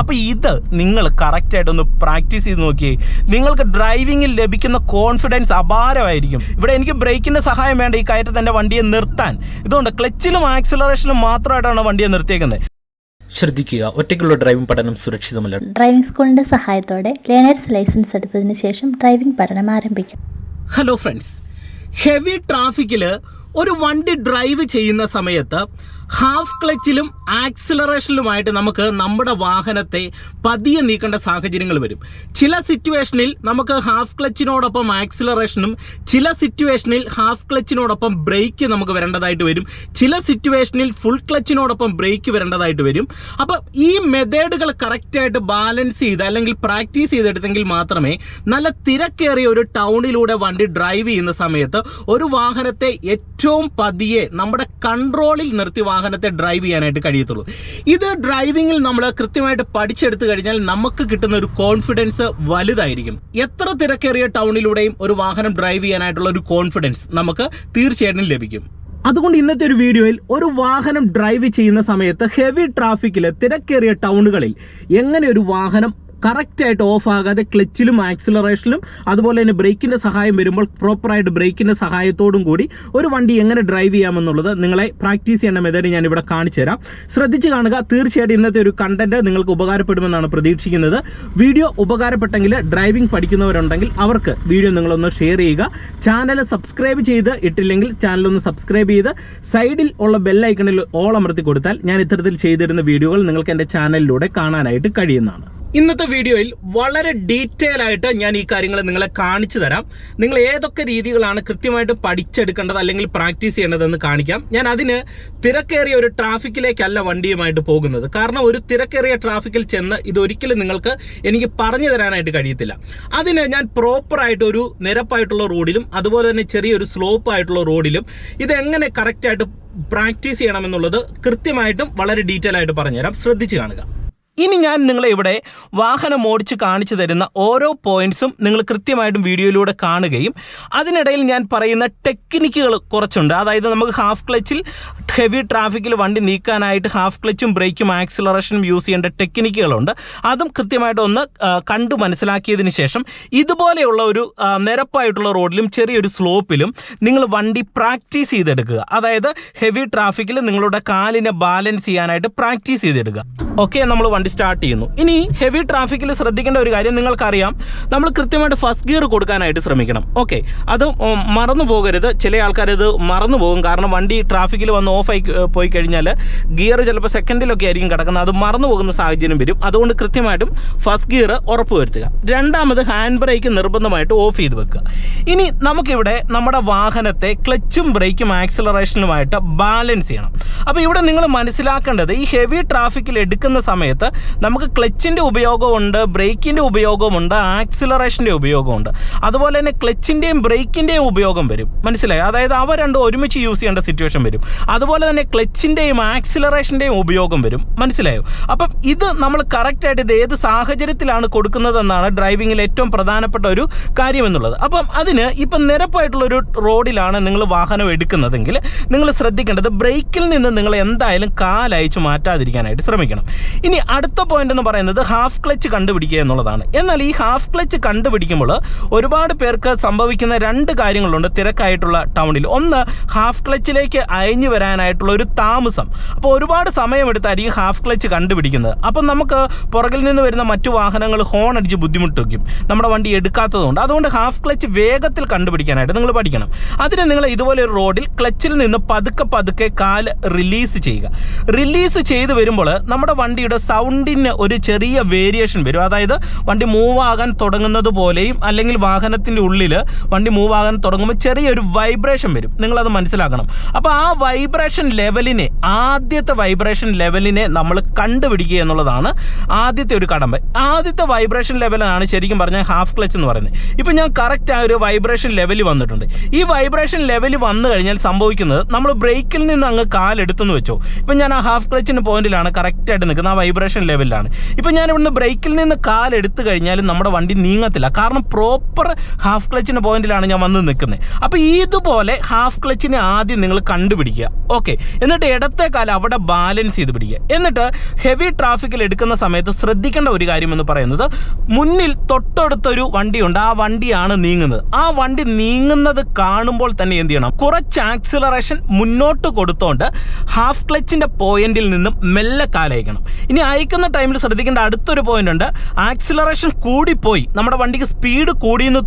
അപ്പോൾ ഇത് നിങ്ങൾ കറക്റ്റ് ആയിട്ട് ഒന്ന് പ്രാക്ടീസ് ചെയ്ത് നോക്കി നിങ്ങൾക്ക് ഡ്രൈവിംഗിൽ ലഭിക്കുന്ന കോൺഫിഡൻസ് അപാരമായിരിക്കും. ഇവിടെ എനിക്ക് ബ്രേക്കിന്റെ സഹായം വേണ്ട ഈ കയറ്റത്ത് എന്റെ വണ്ടിയെ നിർത്താൻ. ഇതുകൊണ്ട് ക്ലച്ചിലും ആക്സിലറേഷനും മാത്രമായിട്ടാണ് വണ്ടിയെ നിർത്തിയേക്കുന്നത്. ശ്രദ്ധിക്കുക ഒറ്റയ്ക്കുള്ള ഡ്രൈവിംഗ് പഠനം സുരക്ഷിതമല്ല. ഡ്രൈവിംഗ് സ്കൂളിന്റെ സഹായത്തോടെ ലേണേഴ്സ് ലൈസൻസ് എടുത്തതിന് ശേഷം ഡ്രൈവിംഗ് പഠനം ആരംഭിക്കും. ഹലോ ഫ്രണ്ട്സ് ഹെവി ട്രാഫിക്കിൽ ഒരു വണ്ടി ഡ്രൈവ് ചെയ്യുന്ന സമയത്ത് ഹാഫ് ക്ലച്ചിലും ആക്സിലറേഷനിലുമായിട്ട് നമുക്ക് നമ്മുടെ വാഹനത്തെ പതിയെ നീക്കേണ്ട സാഹചര്യങ്ങൾ വരും. ചില സിറ്റുവേഷനിൽ നമുക്ക് ഹാഫ് ക്ലച്ചിനോടൊപ്പം ആക്സിലറേഷനും ചില സിറ്റുവേഷനിൽ ഹാഫ് ക്ലച്ചിനോടൊപ്പം ബ്രേക്ക് നമുക്ക് വരേണ്ടതായിട്ട് വരും. ചില സിറ്റുവേഷനിൽ ഫുൾ ക്ലച്ചിനോടൊപ്പം ബ്രേക്ക് വരേണ്ടതായിട്ട് വരും. അപ്പോൾ ഈ മെത്തേഡുകൾ കറക്റ്റായിട്ട് ബാലൻസ് ചെയ്ത് അല്ലെങ്കിൽ പ്രാക്ടീസ് ചെയ്തെടുത്തെങ്കിൽ മാത്രമേ നല്ല തിരക്കേറിയ ഒരു ടൗണിലൂടെ വണ്ടി ഡ്രൈവ് ചെയ്യുന്ന സമയത്ത് ഒരു വാഹനത്തെ ഏറ്റവും പതിയെ നമ്മുടെ കൺട്രോളിൽ നിർത്തി വാഹനത്തെ ഡ്രൈവ് ചെയ്യാനായിട്ട് കഴിയത്തുള്ളൂ. ഇത് ഡ്രൈവിങ്ങിൽ നമ്മൾ കൃത്യമായിട്ട് പഠിച്ചെടുത്തു കഴിഞ്ഞാൽ നമുക്ക് കിട്ടുന്ന ഒരു കോൺഫിഡൻസ് വലുതായിരിക്കും. എത്ര തിരക്കേറിയ ടൗണിലൂടെയും ഒരു വാഹനം ഡ്രൈവ് ചെയ്യാനായിട്ടുള്ള ഒരു കോൺഫിഡൻസ് നമുക്ക് തീർച്ചയായിട്ടും ലഭിക്കും. അതുകൊണ്ട് ഇന്നത്തെ ഒരു വീഡിയോയിൽ ഒരു വാഹനം ഡ്രൈവ് ചെയ്യുന്ന സമയത്ത് ഹെവി ട്രാഫിക്കിൽ തിരക്കേറിയ ടൗണുകളിൽ എങ്ങനെ ഒരു വാഹനം കറക്റ്റായിട്ട് ഓഫ് ആകാതെ ക്ലച്ചിലും ആക്സിലറേഷനിലും അതുപോലെ തന്നെ ബ്രേക്കിന്റെ സഹായം വരുമ്പോൾ പ്രോപ്പറായിട്ട് ബ്രേക്കിന്റെ സഹായത്തോടും കൂടി ഒരു വണ്ടി എങ്ങനെ ഡ്രൈവ് ചെയ്യാമെന്നുള്ളത് നിങ്ങളെ പ്രാക്ടീസ് ചെയ്യേണ്ട മെത്തേഡ് ഞാൻ ഇവിടെ കാണിച്ചു തരാം. ശ്രദ്ധിച്ച് കാണുക തീർച്ചയായിട്ടും ഇന്നത്തെ ഒരു കണ്ടന്റ് നിങ്ങൾക്ക് ഉപകാരപ്പെടുമെന്നാണ് പ്രതീക്ഷിക്കുന്നത്. വീഡിയോ ഉപകാരപ്പെട്ടെങ്കിൽ ഡ്രൈവിംഗ് പഠിക്കുന്നവരുണ്ടെങ്കിൽ അവർക്ക് വീഡിയോ നിങ്ങളൊന്ന് ഷെയർ ചെയ്യുക. ചാനൽ സബ്സ്ക്രൈബ് ചെയ്ത് ഇട്ടില്ലെങ്കിൽ ചാനലൊന്ന് സബ്സ്ക്രൈബ് ചെയ്ത് സൈഡിൽ ഉള്ള ബെല്ലൈക്കണിൽ ഓൾ അമർത്തി കൊടുത്താൽ ഞാൻ ഇത്തരത്തിൽ ചെയ്തിരുന്ന വീഡിയോകൾ നിങ്ങൾക്ക് എന്റെ ചാനലിലൂടെ കാണാനായിട്ട് കഴിയുന്നതാണ്. ഇന്നത്തെ വീഡിയോയിൽ വളരെ ഡീറ്റെയിൽ ആയിട്ട് ഞാൻ ഈ കാര്യങ്ങൾ നിങ്ങളെ കാണിച്ചു തരാം. നിങ്ങൾ ഏതൊക്കെ രീതികളാണ് കൃത്യമായിട്ട് പഠിച്ചെടുക്കേണ്ടത് അല്ലെങ്കിൽ പ്രാക്ടീസ് ചെയ്യേണ്ടതെന്ന് കാണിക്കാം. ഞാൻ അതിന് തിരക്കേറിയ ഒരു ട്രാഫിക്കിലേക്കല്ല വണ്ടിയുമായിട്ട് പോകുന്നത്. കാരണം ഒരു തിരക്കേറിയ ട്രാഫിക്കിൽ ചെന്ന് ഇതൊരിക്കലും നിങ്ങൾക്ക് എനിക്ക് പറഞ്ഞു തരാനായിട്ട് കഴിയത്തില്ല. അതിന് ഞാൻ പ്രോപ്പറായിട്ട് ഒരു നിരപ്പായിട്ടുള്ള റോഡിലും അതുപോലെ തന്നെ ചെറിയൊരു സ്ലോപ്പ് ആയിട്ടുള്ള റോഡിലും ഇതെങ്ങനെ കറക്റ്റായിട്ട് പ്രാക്ടീസ് ചെയ്യണമെന്നുള്ളത് കൃത്യമായിട്ടും വളരെ ഡീറ്റെയിൽ ആയിട്ട് പറഞ്ഞുതരാം. ശ്രദ്ധിച്ച് കാണുക. ഇനി ഞാൻ നിങ്ങളെ ഇവിടെ വാഹനം ഓടിച്ച് കാണിച്ചു തരുന്ന ഓരോ പോയിന്റ്സും നിങ്ങൾ കൃത്യമായിട്ടും വീഡിയോയിലൂടെ കാണുകയും അതിനിടയിൽ ഞാൻ പറയുന്ന ടെക്നിക്കുകൾ കുറച്ചുണ്ട്. അതായത് നമുക്ക് ഹാഫ് ക്ലച്ചിൽ ഹെവി ട്രാഫിക്കിൽ വണ്ടി നീക്കാനായിട്ട് ഹാഫ് ക്ലച്ചും ബ്രേക്കും ആക്സിലറേഷനും യൂസ് ചെയ്യേണ്ട ടെക്നിക്കുകളുണ്ട് അതും കൃത്യമായിട്ട് ഒന്ന് കണ്ടു മനസ്സിലാക്കിയതിന് ശേഷം ഇതുപോലെയുള്ള ഒരു നിരപ്പായിട്ടുള്ള റോഡിലും ചെറിയൊരു സ്ലോപ്പിലും നിങ്ങൾ വണ്ടി പ്രാക്ടീസ് ചെയ്തെടുക്കുക. അതായത് ഹെവി ട്രാഫിക്കിൽ നിങ്ങളുടെ കാലിനെ ബാലൻസ് ചെയ്യാനായിട്ട് പ്രാക്ടീസ് ചെയ്തെടുക്കുക. ഓക്കെ നമ്മൾ വണ്ടി സ്റ്റാർട്ട് ചെയ്യുന്നു. ഇനി ഹെവി ട്രാഫിക്കിൽ ശ്രദ്ധിക്കേണ്ട ഒരു കാര്യം നിങ്ങൾക്കറിയാം. നമ്മൾ കൃത്യമായിട്ട് ഫസ്റ്റ് ഗിയർ കൊടുക്കാനായിട്ട് ശ്രമിക്കണം. ഓക്കെ അത് മറന്നു പോകരുത്. ചില ആൾക്കാർ ഇത് മറന്നു പോകും. കാരണം വണ്ടി ട്രാഫിക്കിൽ വന്ന് ഓഫ് ആയി പോയി കഴിഞ്ഞാൽ ഗിയർ ചിലപ്പോൾ സെക്കൻഡിലൊക്കെ ആയിരിക്കും കിടക്കുന്നത്. അത് മറന്നു പോകുന്ന സാഹചര്യം വരും. അതുകൊണ്ട് കൃത്യമായിട്ടും ഫസ്റ്റ് ഗിയർ ഉറപ്പുവരുത്തുക. രണ്ടാമത് ഹാൻഡ് ബ്രേക്ക് നിർബന്ധമായിട്ട് ഓഫ് ചെയ്ത് വെക്കുക. ഇനി നമുക്കിവിടെ നമ്മുടെ വാഹനത്തെ ക്ലച്ചും ബ്രേക്കും ആക്സിലറേഷനുമായിട്ട് ബാലൻസ് ചെയ്യണം. അപ്പോൾ ഇവിടെ നിങ്ങൾ മനസ്സിലാക്കേണ്ടത് ഈ ഹെവി ട്രാഫിക്കിൽ എടുക്കുന്ന സമയത്ത് നമുക്ക് ക്ലച്ചിന്റെ ഉപയോഗമുണ്ട് ബ്രേക്കിന്റെ ഉപയോഗമുണ്ട് ആക്സിലറേഷന്റെ ഉപയോഗമുണ്ട്. അതുപോലെ തന്നെ ക്ലച്ചിന്റെയും ബ്രേക്കിന്റെയും ഉപയോഗം വരും. മനസ്സിലായി? അതായത് അവ രണ്ടും ഒരുമിച്ച് യൂസ് ചെയ്യേണ്ട സിറ്റുവേഷൻ വരും. അതുപോലെ തന്നെ ക്ലച്ചിന്റെയും ആക്സിലറേഷന്റെയും ഉപയോഗം വരും. മനസ്സിലായോ? അപ്പം ഇത് നമ്മൾ കറക്റ്റായിട്ട് ഇത് ഏത് സാഹചര്യത്തിലാണ് കൊടുക്കുന്നതെന്നാണ് ഡ്രൈവിങ്ങിൽ ഏറ്റവും പ്രധാനപ്പെട്ട ഒരു കാര്യമെന്നുള്ളത് അപ്പം അതിന് ഇപ്പം നിരപ്പായിട്ടുള്ളൊരു റോഡിലാണ് നിങ്ങൾ വാഹനം എടുക്കുന്നതെങ്കിൽ നിങ്ങൾ ശ്രദ്ധിക്കേണ്ടത് ബ്രേക്കിൽ നിന്ന് നിങ്ങൾ എന്തായാലും കാലയച്ച് മാറ്റാതിരിക്കാനായിട്ട് ശ്രമിക്കണം. ഇനി അടുത്ത പോയിന്റ് എന്ന് പറയുന്നത് ഹാഫ് ക്ലച്ച് കണ്ടുപിടിക്കുക എന്നുള്ളതാണ്. എന്നാൽ ഈ ഹാഫ് ക്ലച്ച് കണ്ടുപിടിക്കുമ്പോൾ ഒരുപാട് പേർക്ക് സംഭവിക്കുന്ന രണ്ട് കാര്യങ്ങളുണ്ട് തിരക്കായിട്ടുള്ള ടൗണിൽ ഒന്ന് ഹാഫ് ക്ലച്ചിലേക്ക് അയഞ്ഞു വരാനായിട്ടുള്ള ഒരു താമസം. അപ്പോൾ ഒരുപാട് സമയമെടുത്തായിരിക്കും ഹാഫ് ക്ലച്ച് കണ്ടുപിടിക്കുന്നത്. അപ്പം നമുക്ക് പുറകിൽ നിന്ന് വരുന്ന മറ്റു വാഹനങ്ങൾ ഹോൺ അടിച്ച് ബുദ്ധിമുട്ടിക്കും നമ്മുടെ വണ്ടി എടുക്കാത്തതുകൊണ്ട്. അതുകൊണ്ട് ഹാഫ് ക്ലച്ച് വേഗത്തിൽ കണ്ടുപിടിക്കാനായിട്ട് നിങ്ങൾ പഠിക്കണം. അതിന് നിങ്ങൾ ഇതുപോലെ ഒരു റോഡിൽ ക്ലച്ചിൽ നിന്ന് പതുക്കെ പതുക്കെ കാൽ റിലീസ് ചെയ്യുക. റിലീസ് ചെയ്ത് വരുമ്പോൾ നമ്മുടെ വണ്ടിയുടെ സൗണ്ടിന് ഒരു ചെറിയ വേരിയേഷൻ വരും. അതായത് വണ്ടി മൂവ് ആകാൻ തുടങ്ങുന്നത് പോലെയും അല്ലെങ്കിൽ വാഹനത്തിന്റെ ഉള്ളിൽ വണ്ടി മൂവ് ആകാൻ തുടങ്ങുമ്പോൾ ചെറിയൊരു വൈബ്രേഷൻ വരും. നിങ്ങളത് മനസ്സിലാക്കണം. അപ്പോൾ ആ വൈബ്രേഷൻ ലെവലിനെ ആദ്യത്തെ വൈബ്രേഷൻ ലെവലിനെ നമ്മൾ കണ്ടുപിടിക്കുക എന്നുള്ളതാണ് ആദ്യത്തെ ഒരു കടമ്പ. ആദ്യത്തെ വൈബ്രേഷൻ ലെവലാണ് ശരിക്കും പറഞ്ഞാൽ ഹാഫ് ക്ലച്ച് എന്ന് പറയുന്നത്. ഇപ്പം ഞാൻ കറക്റ്റ് ആ ഒരു വൈബ്രേഷൻ ലെവൽ വന്നിട്ടുണ്ട്. ഈ വൈബ്രേഷൻ ലെവൽ വന്നു കഴിഞ്ഞാൽ സംഭവിക്കുന്നത് നമ്മൾ ബ്രേക്കിൽ നിന്ന് അങ്ങ് കാലെടുത്തെന്ന് വെച്ചോ. ഇപ്പം ഞാൻ ആ ഹാഫ് ക്ലച്ചിന്റെ പോയിന്റിലാണ് കറക്റ്റായിട്ട് നിൽക്കുന്നത്. ആ വൈബ്രേഷൻ ലെവലിലാണ് ഇപ്പോൾ ഞാൻ ഇവിടുന്ന് ബ്രേക്കിൽ നിന്ന് കാലെടുത്ത് കഴിഞ്ഞാലും നമ്മുടെ വണ്ടി നീങ്ങത്തില്ല. കാരണം പ്രോപ്പർ ഹാഫ് ക്ലച്ചിന്റെ പോയിന്റിലാണ് ഞാൻ വന്ന് നിൽക്കുന്നത്. അപ്പോൾ ഇതുപോലെ ഹാഫ് ക്ലച്ചിനെ ആദ്യം നിങ്ങൾ കണ്ടുപിടിക്കുക. ഓക്കെ എന്നിട്ട് ഇടത്തെ കാലം അവിടെ ബാലൻസ് ചെയ്ത് പിടിക്കുക. എന്നിട്ട് ഹെവി ട്രാഫിക്കിൽ എടുക്കുന്ന സമയത്ത് ശ്രദ്ധിക്കേണ്ട ഒരു കാര്യം എന്ന് പറയുന്നത് മുന്നിൽ തൊട്ടടുത്തൊരു വണ്ടിയുണ്ട്. ആ വണ്ടിയാണ് നീങ്ങുന്നത്. ആ വണ്ടി നീങ്ങുന്നത് കാണുമ്പോൾ തന്നെ എന്ത് ചെയ്യണം? കുറച്ച് ആക്സിലറേഷൻ മുന്നോട്ട് കൊടുത്തോണ്ട് ഹാഫ് ക്ലച്ചിന്റെ പോയിന്റിൽ നിന്നും മെല്ലെ കാലയക്കണം ഇനി അയക്കുന്ന ടൈമിൽ ശ്രദ്ധിക്കേണ്ട അടുത്തൊരു പോയിന്റ് ഉണ്ട്. ആക്സിലറേഷൻ കൂടിപ്പോയി. നമ്മുടെ വണ്ടിക്ക് സ്പീഡ് കൂടിയെന്ന്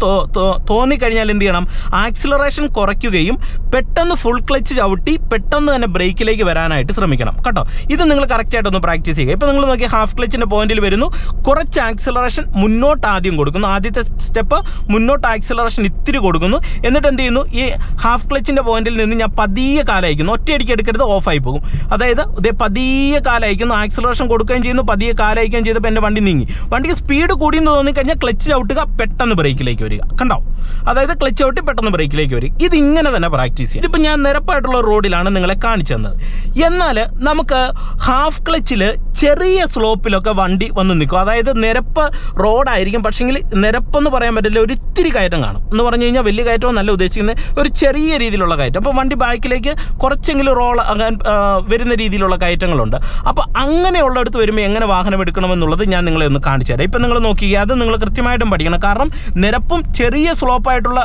തോന്നിക്കഴിഞ്ഞാൽ എന്ത് ചെയ്യണം? ആക്സിലറേഷൻ കുറയ്ക്കുകയും പെട്ടെന്ന് ഫുൾ ക്ലച്ച് ചവിട്ടി പെട്ടെന്ന് തന്നെ ബ്രേക്കിലേക്ക് വരാനായിട്ട് ശ്രമിക്കണം. കേട്ടോ? ഇത് നിങ്ങൾ കറക്റ്റായിട്ട് ഒന്ന് പ്രാക്ടീസ് ചെയ്യുക. ഇപ്പോൾ നിങ്ങൾ നോക്കി ഹാഫ് ക്ലച്ചിന്റെ പോയിന്റിൽ വരുന്നു. കുറച്ച് ആക്സിലറേഷൻ മുന്നോട്ട് ആദ്യം കൊടുക്കുന്നു. ആദ്യത്തെ സ്റ്റെപ്പ് മുന്നോട്ട് ആക്സിലറേഷൻ ഇത്തിരി കൊടുക്കുന്നു. എന്നിട്ട് എന്ത് ചെയ്യുന്നു? ഈ ഹാഫ് ക്ലച്ചിന്റെ പോയിന്റിൽ നിന്ന് ഞാൻ പതിയെ കാലയക്കുന്നു. ഒറ്റയടിക്ക് എടുക്കരുത് ഓഫായി പോകും. അതായത് ഇതേ പതിയെ കാലയക്കുന്നു. ആക്സിലറേഷൻ കൊടുക്കുകയും ചെയ്യുന്നു പതിയെ കാലയക്കുകയും ചെയ്തപ്പോൾ എന്റെ വണ്ടി നീങ്ങി. വണ്ടിക്ക് സ്പീഡ് കൂടിയെന്ന് തോന്നിക്കഴിഞ്ഞാൽ ക്ലച്ച് ചവിട്ടുക പെട്ടെന്ന് ബ്രേക്കിലേക്ക് വരിക. കണ്ടോ? അതായത് ക്ലച്ച് ചവിട്ടി പെട്ടെന്ന് ബ്രേക്കിലേക്ക് വരിക. ഇതിങ്ങനെ തന്നെ പ്രാക്ടീസ് ചെയ്യും. ഇതിപ്പോൾ ഞാൻ നിരപ്പായിട്ടുള്ള റോഡിലാണ് നിങ്ങളെ കാണിച്ചു തന്നത്. എന്നാൽ നമുക്ക് ഹാഫ് ക്ലച്ചിൽ ചെറിയ സ്ലോപ്പിലൊക്കെ വണ്ടി വന്ന് നിൽക്കും. അതായത് നിരപ്പ് റോഡായിരിക്കും പക്ഷേങ്കിൽ നിരപ്പെന്ന് പറയാൻ പറ്റില്ല. ഒരു ഇത്തിരി കയറ്റം കാണും. എന്ന് പറഞ്ഞു കഴിഞ്ഞാൽ വലിയ കയറ്റവും നല്ല ഉദ്ദേശിക്കുന്നത്. ഒരു ചെറിയ രീതിയിലുള്ള കയറ്റം. അപ്പോൾ വണ്ടി ബാക്കിലേക്ക് കുറച്ചെങ്കിലും റോൾ ആകാൻ വരുന്ന രീതിയിലുള്ള കയറ്റങ്ങളുണ്ട്. അപ്പോൾ അങ്ങനെയുള്ളടത്ത് വരുമ്പോൾ എങ്ങനെ വാഹനം എടുക്കണമെന്നുള്ളത് ഞാൻ നിങ്ങളെ ഒന്ന് കാണിച്ചു തരാം. ഇപ്പം നിങ്ങൾ നോക്കിക്കുക അത് നിങ്ങൾ കൃത്യമായിട്ടും പഠിക്കണം. കാരണം നിരപ്പും ചെറിയ സ്ലോപ്പായിട്ടുള്ള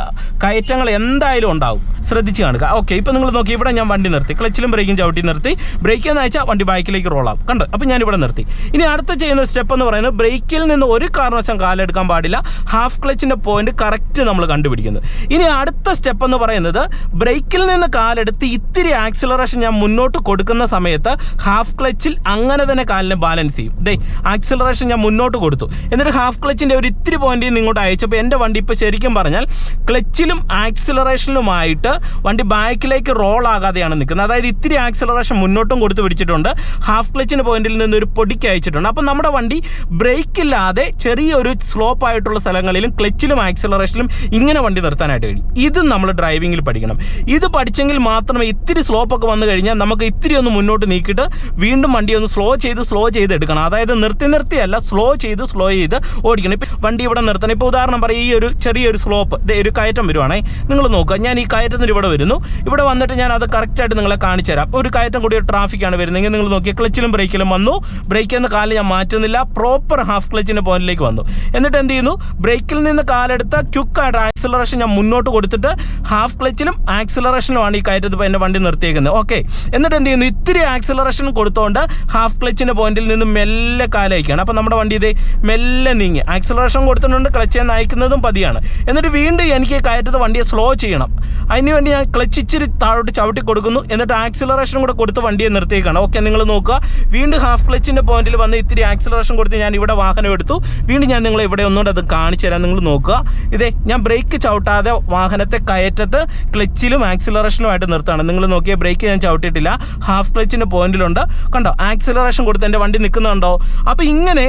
കയറ്റങ്ങൾ എന്തായാലും ഉണ്ടാവും. ശ്രദ്ധിച്ച് കാണുക ഓക്കെ ഇപ്പം നിങ്ങൾ നോക്കി ഇവിടെ ഞാൻ വണ്ടി നിർത്തി. ക്ലച്ചിലും ബ്രേക്കും ചവിട്ടി നിർത്തി. ബ്രേക്ക് എന്ന് വെച്ചാൽ വണ്ടി ബാക്കിലേക്ക് റോളാവും കണ്ടു? അപ്പം ഞാൻ നിർത്തി. ഇനി അടുത്ത ചെയ്യുന്ന സ്റ്റെപ്പ് എന്ന് പറയുന്നത് ബ്രേക്കിൽ നിന്ന് ഒരു കാരണവശാലും കാലെടുക്കാൻ പാടില്ല. ഹാഫ് ക്ലച്ചിന്റെ പോയിന്റ് കറക്റ്റ് നമ്മൾ കണ്ടുപിടിക്കുന്നത് ഇനി അടുത്ത സ്റ്റെപ്പ് എന്ന് പറയുന്നത് ബ്രേക്കിൽ നിന്ന് കാലെടുത്ത് ഇത്തിരി ആക്സിലറേഷൻ ഞാൻ മുന്നോട്ട് കൊടുക്കുന്ന സമയത്ത് ഹാഫ് ക്ലച്ചിൽ അങ്ങനെ തന്നെ കാലിന് ബാലൻസ് ചെയ്യും ദേ ആക്സിലറേഷൻ ഞാൻ മുന്നോട്ട് കൊടുത്തു. എന്നിട്ട് ഹാഫ് ക്ലച്ചിന്റെ ഒരു ഇത്തിരി പോയിന്റിൽ നിന്ന് ഇങ്ങോട്ട് അയച്ചപ്പോൾ എന്റെ വണ്ടി ഇപ്പോൾ ശരിക്കും പറഞ്ഞാൽ ക്ലച്ചിലും ആക്സിലറേഷനിലുമായിട്ട് വണ്ടി ബാക്കിലേക്ക് റോൾ ആകാതെയാണ് നിൽക്കുന്നത്. അതായത് ഇത്തിരി ആക്സിലറേഷൻ മുന്നോട്ടും കൊടുത്ത് പിടിച്ചിട്ടുണ്ട്. ഹാഫ് ക്ലച്ചിന്റെ പോയിന്റിൽ നിന്ന് ഒരു പൊടിക്ക് അയച്ചിട്ടുണ്ട്. അപ്പം നമ്മുടെ വണ്ടി ബ്രേക്കില്ലാതെ ചെറിയൊരു സ്ലോപ്പ് ആയിട്ടുള്ള സ്ഥലങ്ങളിലും ക്ലച്ചിലും ആക്സിലറേഷനിലും ഇങ്ങനെ വണ്ടി നിർത്താനായിട്ട് കഴിയും. ഇത് നമ്മൾ ഡ്രൈവിങ്ങിൽ പഠിക്കണം. ഇത് പഠിച്ചെങ്കിൽ മാത്രമേ ഇത്തിരി സ്ലോപ്പൊക്കെ വന്നു കഴിഞ്ഞാൽ നമുക്ക് ഇത്തിരി ഒന്ന് മുന്നോട്ട് നീക്കിയിട്ട് വീണ്ടും വണ്ടി ഒന്ന് സ്ലോ ചെയ്ത് സ്ലോ ചെയ്ത് എടുക്കണം അതായത് നിർത്തി നിർത്തിയല്ല സ്ലോ ചെയ്ത് സ്ലോ ചെയ്ത് ഓടിക്കണം. ഇപ്പം വണ്ടി ഇവിടെ നിർത്തണം. ഇപ്പോൾ ഉദാഹരണം പറയും ഈ ഒരു ചെറിയൊരു സ്ലോപ്പ് ഒരു കയറ്റം വരുവാണേ. നിങ്ങൾ നോക്കുക ഞാൻ ഈ കയറ്റത്തിന് ഇവിടെ വരുന്നു. ഇവിടെ വന്നിട്ട് ഞാൻ അത് കറക്റ്റായിട്ട് നിങ്ങളെ കാണിച്ചു തരാം. ഒരു കയറ്റം കൂടി ഒരു ട്രാഫിക്കാണ് വരുന്നതെങ്കിൽ നിങ്ങൾ നോക്കിയാൽ ക്ലച്ചിലും ബ്രേക്കിലും വന്നു. ബ്രേക്കിൽ നിന്ന് കാൽ ഞാൻ മാറ്റുന്നില്ല. പ്രോപ്പർ ഹാഫ് ക്ലച്ചിന്റെ പോയിന്റിലേക്ക് വന്നു. എന്നിട്ട് എന്ത് ചെയ്യുന്നു? ബ്രേക്കിൽ നിന്ന് കാലെടുത്ത ക്യുക്കായിട്ട് ആക്സിലറേഷൻ ഞാൻ മുന്നോട്ട് കൊടുത്തിട്ട് ഹാഫ് ക്ലച്ചിലും ആക്സിലറേഷനുമാണ് ഈ കയറ്റത്ത് എന്റെ വണ്ടി നിർത്തിയേക്കുന്നത്. ഓക്കെ എന്നിട്ട് എന്ത് ചെയ്യുന്നു? ഇത്തിരി ആക്സിലറേഷൻ കൊടുത്തുകൊണ്ട് ഹാഫ് ക്ലച്ചിന്റെ പോയിന്റിൽ നിന്ന് മെല്ലെ കാലയക്കുകയാണ് അപ്പോൾ നമ്മുടെ വണ്ടി ഇത് മെല്ലെ നീങ്ങി. ആക്സലറേഷൻ കൊടുത്തിട്ടുണ്ട് ക്ലച്ച് നയിക്കുന്നതും പതിയാണ്. എന്നിട്ട് വീണ്ടും എനിക്ക് കയറ്റത്ത് വണ്ടിയെ സ്ലോ ചെയ്യണം. അതിന് വേണ്ടി ഞാൻ ക്ലച്ച് ഇച്ചിരി താഴോട്ട് ചവിട്ടി കൊടുക്കുന്നു. എന്നിട്ട് ആക്സിലറേഷൻ കൂടെ കൊടുത്ത് വണ്ടിയെ നിർത്തിയേക്കാണ്. ഓക്കെ നിങ്ങൾ നോക്കുക. വീണ്ടും ഹാഫ് ക്ലച്ചിന്റെ പോയിന്റിൽ വന്ന് ഇത്തിരി ആക്സിലറേഷൻ കൊടുത്ത് ഞാൻ ഇവിടെ വാഹനം എടുത്തു. വീണ്ടും ഞാൻ നിങ്ങളെ ഇവിടെ ഒന്നുകൊണ്ട് അത് കാണിച്ചു തരാം. നിങ്ങൾ നോക്കുക. ഇതേ ഞാൻ ബ്രേക്ക് ചവിട്ടാതെ വാഹനത്തെ കയറ്റത്ത് ക്ലച്ചിലും ആക്സിലറേഷനുമായിട്ട് നിർത്തുകയാണ്. നിങ്ങൾ നോക്കിയാൽ ബ്രേക്ക് ഞാൻ ചവിട്ടിയിട്ടില്ല. ഹാഫ് ക്ലച്ചിന്റെ പോയിന്റിലുണ്ട് കണ്ടോ? ആക്സിലറേഷൻ കൊടുത്ത് എന്റെ വണ്ടി നിൽക്കുന്നുണ്ടോ? അപ്പോൾ ഇങ്ങനെ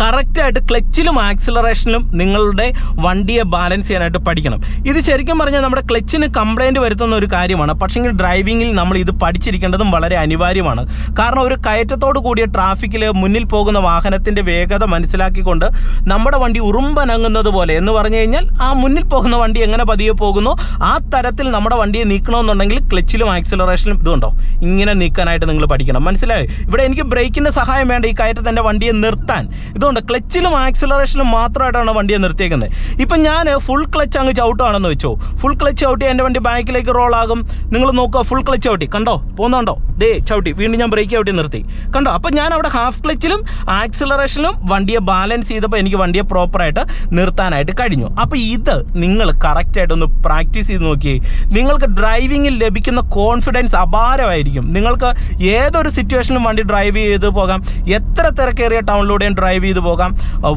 കറക്റ്റായിട്ട് ക്ലച്ചിലും ആക്സിലറേഷനിലും നിങ്ങളുടെ വണ്ടിയെ ബാലൻസ് ചെയ്യാനായിട്ട് പഠിക്കണം. ഇത് ശരിക്കും പറഞ്ഞാൽ നമ്മുടെ ക്ലച്ചിന് കംപ്ലൈന്റ് വരുത്തുന്ന ഒരു കാര്യമാണ്. പക്ഷേങ്കിൽ ഡ്രൈവിങ്ങിൽ നമ്മൾ ഇത് പഠിച്ചിരിക്കേണ്ടതും വളരെ അനിവാര്യമാണ്. കാരണം ഒരു കയറ്റത്തോട് കൂടിയ ട്രാഫിക്കിൽ മുന്നിൽ പോകുന്ന വാഹനത്തിന്റെ വേഗത മനസ്സിലാക്കിക്കൊണ്ട് നമ്മുടെ വണ്ടി ഉറുമ്പനങ്ങുന്നത് പോലെ എന്ന് പറഞ്ഞു കഴിഞ്ഞാൽ ആ മുന്നിൽ പോകുന്ന വണ്ടി എങ്ങനെ പതിയെ പോകുന്നു ആ തരത്തിൽ നമ്മുടെ വണ്ടിയെ നീക്കണമെന്നുണ്ടെങ്കിൽ ക്ലച്ചിലും ആക്സിലറേഷനിലും ഇതുണ്ടോ ഇങ്ങനെ നീക്കാനായിട്ട് നിങ്ങൾ പഠിക്കണം. മനസ്സിലായോ? ഇവിടെ എനിക്ക് ബ്രേക്കിന്റെ സഹായം വേണ്ട. ഈ കയറ്റത്തിന്റെ വണ്ടിയെ നിർത്താൻ. ഇതുകൊണ്ട് ക്ലച്ചിലും ആക്സിലറേഷനിലും മാത്രമായിട്ടാണ് വണ്ടിയെ നിർത്തിയേക്കുന്നത്. ഇപ്പം ഞാൻ ഫുൾ ക്ലച്ച് അങ്ങ് ചവിട്ടുകയാണെന്ന് വെച്ചോ. ഫുൾ ക്ലച്ച് ചവിട്ടി എന്റെ വണ്ടി ബാക്കിലേക്ക് റോൾ ആകും. നിങ്ങൾ നോക്കുക ഫുൾ ക്ലച്ച് ചവിട്ടി. കണ്ടോ? പോകുന്നുണ്ടോ ഡേ ചവിട്ടി. വീണ്ടും ഞാൻ ബ്രേക്ക് ചവിട്ടി നിർത്തി. കണ്ടോ? അപ്പം ഞാൻ അവിടെ ഹാഫ് ക്ലച്ചിലും ആക്സിലറേഷനിലും വണ്ടിയെ ബാലൻസ് ചെയ്തപ്പോൾ എനിക്ക് വണ്ടിയെ പ്രോപ്പറായിട്ട് നിർത്താനായിട്ട് കഴിഞ്ഞു. അപ്പോൾ ഇത് നിങ്ങൾ കറക്റ്റായിട്ടൊന്ന് പ്രാക്ടീസ് ചെയ്ത് നോക്കി നിങ്ങൾക്ക് ഡ്രൈവിങ്ങിൽ ലഭിക്കുന്ന കോൺഫിഡൻസ് അപാരമായിരിക്കും. നിങ്ങൾക്ക് ഏതൊരു സിറ്റുവേഷനിലും വണ്ടി ഡ്രൈവ് ചെയ്ത് പോകാം. എത്ര തിരക്കേറിയ ടൗണിലൂടെയും ഡ്രൈവ് ചെയ്ത് ചെയ്തു പോകാം.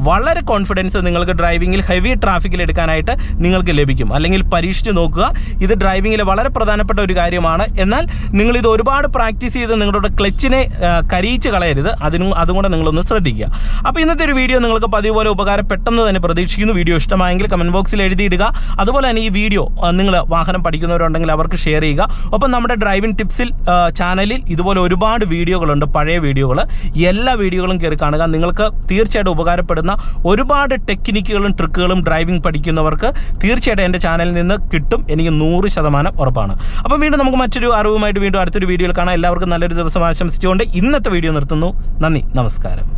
വളരെ കോൺഫിഡൻസ് നിങ്ങൾക്ക് ഡ്രൈവിങ്ങിൽ ഹെവി ട്രാഫിക്കിൽ എടുക്കാനായിട്ട് നിങ്ങൾക്ക് ലഭിക്കും. അല്ലെങ്കിൽ പരീക്ഷിച്ച് നോക്കുക ഇത് ഡ്രൈവിങ്ങിലെ വളരെ പ്രധാനപ്പെട്ട ഒരു കാര്യമാണ്. എന്നാൽ നിങ്ങൾ ഇത് ഒരുപാട് പ്രാക്ടീസ് ചെയ്ത് നിങ്ങളുടെ ക്ലച്ചിനെ ആ, കളയരുത്. അതിനും അതുകൊണ്ട് നിങ്ങളൊന്ന് ശ്രദ്ധിക്കുക. അപ്പോൾ ഇന്നത്തെ ഒരു വീഡിയോ നിങ്ങൾക്ക് പതിവ് പോലെ ഉപകാരപ്പെട്ടെന്ന് തന്നെ പ്രതീക്ഷിക്കുന്നു. വീഡിയോ ഇഷ്ടമായെങ്കിൽ കമന്റ് ബോക്സിൽ എഴുതിയിടുക. അതുപോലെ തന്നെ ഈ വീഡിയോ നിങ്ങൾ വാഹനം പഠിക്കുന്നവരുണ്ടെങ്കിൽ അവർക്ക് ഷെയർ ചെയ്യുക. ഒപ്പം നമ്മുടെ ഡ്രൈവിംഗ് ടിപ്സിൽ ചാനലിൽ ഇതുപോലെ ഒരുപാട് വീഡിയോകളുണ്ട്. പഴയ വീഡിയോകൾ എല്ലാ വീഡിയോകളും കയറി കാണുക. നിങ്ങൾക്ക് തീർച്ചയായിട്ടും ഉപകാരപ്പെടുന്ന ഒരുപാട് ടെക്നിക്കുകളും ട്രിക്കുകളും ഡ്രൈവിംഗ് പഠിക്കുന്നവർക്ക് തീർച്ചയായിട്ടും എന്റെ ചാനലിൽ നിന്ന് കിട്ടും. എനിക്ക് നൂറ് ശതമാനം ഉറപ്പാണ്. അപ്പം വീണ്ടും നമുക്ക് മറ്റൊരു അറിവുമായിട്ട് വീണ്ടും അടുത്തൊരു വീഡിയോയിൽ കാണാം. എല്ലാവർക്കും നല്ലൊരു ദിവസം ആശംസിച്ചുകൊണ്ട് ഇന്നത്തെ വീഡിയോ നിർത്തുന്നു. നന്ദി. നമസ്കാരം.